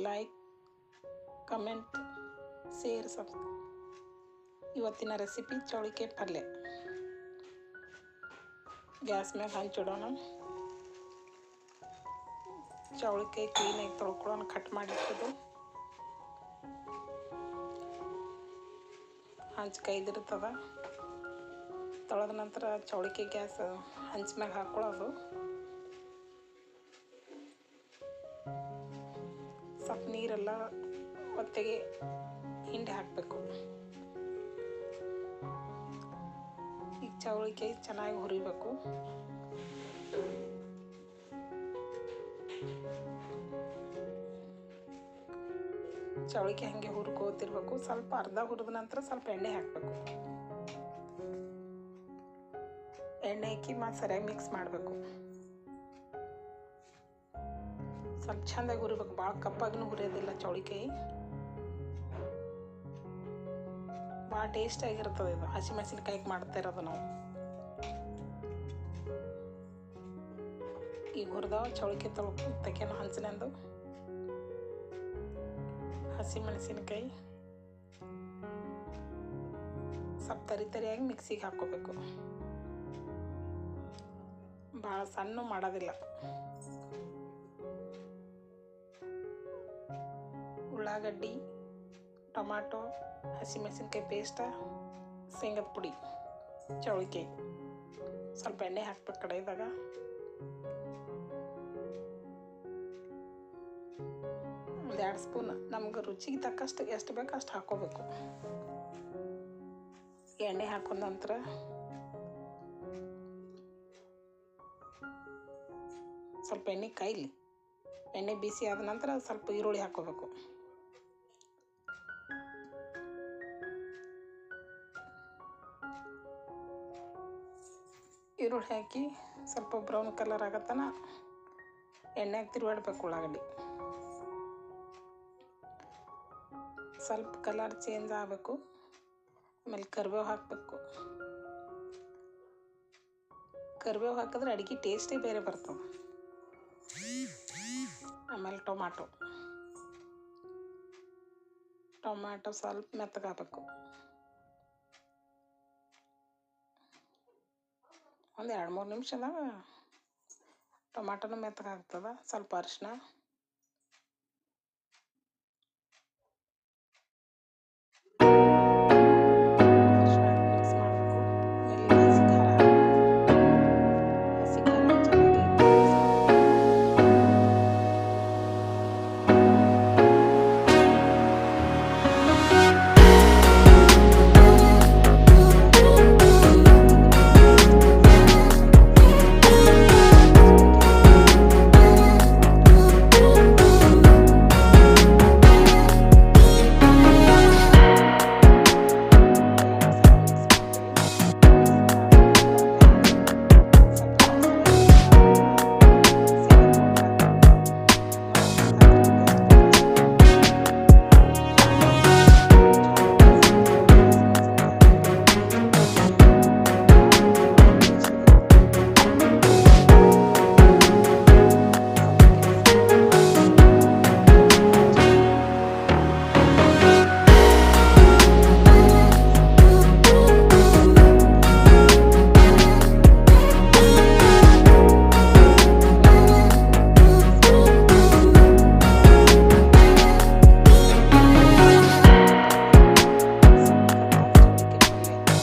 Like comment share sub ಇವತ್ತಿನ recipe ಚೌಳಿಕೆ ಪಲ್ಯ ಗ್ಯಾಸ್ ಮ್ಯಾಗ ಹಂಚಿಡೋಣ ಚೌಳಿಕೆ ಕ್ಲೀನಾಗಿ ತೊಳ್ಕೊಳ್ಳೋಣ ಕಟ್ ಮಾಡಿಟ್ಟದು ಹಂಚ್ ಕೈದಿರ್ತದ ತೊಳೆದ ನಂತರ ಚೌಳಿಕೆ ಗ್ಯಾಸ್ ಹಂಚ್ ಮ್ಯಾಗ ಹಾಕ್ಕೊಳ್ಳೋದು ಸ್ವಲ್ಪ ನೀರೆಲ್ಲ ಒತ್ತಿಗೆ ಹಿಂಡಿ ಹಾಕಬೇಕು. ಈಗ ಚೌಳಿಕೆ ಚೆನ್ನಾಗಿ ಹುರಿಬೇಕು. ಚೌಳಿಕೆ ಹಂಗೆ ಹುರ್ಕೋತಿರ್ಬೇಕು. ಸ್ವಲ್ಪ ಅರ್ಧ ಹುರಿದ ನಂತರ ಸ್ವಲ್ಪ ಎಣ್ಣೆ ಹಾಕಬೇಕು. ಎಣ್ಣೆ ಹಾಕಿ ಮತ್ತೆ ಸರಿಯಾಗಿ ಮಿಕ್ಸ್ ಮಾಡಬೇಕು. ಸ್ವಲ್ಪ ಚಂದಾಗಿ ಹುರಿಬೇಕು ಭಾಳ ಕಪ್ಪಾಗೂ ಹುರಿಯೋದಿಲ್ಲ ಚೌಳಿಕಾಯಿ. ಭಾಳ ಟೇಸ್ಟ್ ಆಗಿರ್ತದೆ ಇದು. ಹಸಿ ಮೆಣಸಿನ್ಕಾಯಿಗೆ ಮಾಡ್ತಾ ಇರೋದು ನಾವು. ಈಗ ಹುರಿದವ ಚೌಳಿಕೆ ತೊಳ್ಕೊ ತಕ್ಕೇನು ಹಂಚಿನಂದು ಹಸಿ ಮೆಣಸಿನಕಾಯಿ ಸ್ವಲ್ಪ ತರಿ ತರಿಯಾಗಿ ಮಿಕ್ಸಿಗೆ ಹಾಕ್ಕೋಬೇಕು. ಭಾಳ ಸಣ್ಣ ಮಾಡೋದಿಲ್ಲ. ಉಳ್ಳಾಗಡ್ಡಿ, ಟೊಮಾಟೊ, ಹಸಿಮೆಣಸಿನ್ಕಾಯಿ ಪೇಸ್ಟ ಶೇಂಗದ ಪುಡಿ, ಚೌಳಿಕಾಯಿ. ಸ್ವಲ್ಪ ಎಣ್ಣೆ ಹಾಕ್ಬೇಕು ಕಡಾಯಿದಾಗ. ಒಂದು ಎರಡು ಸ್ಪೂನ್ ನಮ್ಗೆ ರುಚಿಗೆ ತಕ್ಕಷ್ಟು ಎಷ್ಟು ಬೇಕು ಅಷ್ಟು ಹಾಕ್ಕೋಬೇಕು ಎಣ್ಣೆ ಹಾಕೊಂಡ ನಂತರ ಸ್ವಲ್ಪ ಎಣ್ಣೆ ಕಾಯ್ಲಿ. ಎಣ್ಣೆ ಬಿಸಿ ಆದ ನಂತರ ಸ್ವಲ್ಪ ಈರುಳ್ಳಿ ಹಾಕ್ಕೋಬೇಕು ಈರುಳ್ಳಿ ಹಾಕಿ ಸ್ವಲ್ಪ ಬ್ರೌನ್ ಕಲರ್ ಆಗತ್ತನ ಎಣ್ಣೆಗೆ ತಿರುಗಾಡ್ಬೇಕು ಉಳ್ಳಾಗಡ್ಡಿ. ಸ್ವಲ್ಪ ಕಲರ್ ಚೇಂಜ್ ಆಗಬೇಕು, ಆಮೇಲೆ ಕರಿಬೇವು ಹಾಕಬೇಕು. ಕರಿಬೇವು ಹಾಕಿದ್ರೆ ಅಡುಗೆ ಟೇಸ್ಟೇ ಬೇರೆ ಬರ್ತವೆ. ಆಮೇಲೆ ಟೊಮಾಟೊ. ಟೊಮ್ಯಾಟೊ ಸ್ವಲ್ಪ ಮೆತ್ತಗಾಗಬೇಕು. ಒಂದು ಎರಡು ಮೂರು ನಿಮಿಷದಾಗ ಟೊಮಾಟೋನು ಮೆತ್ತಗಾಗ್ತದೆ ಸ್ವಲ್ಪ ಅರಿಶಿನ.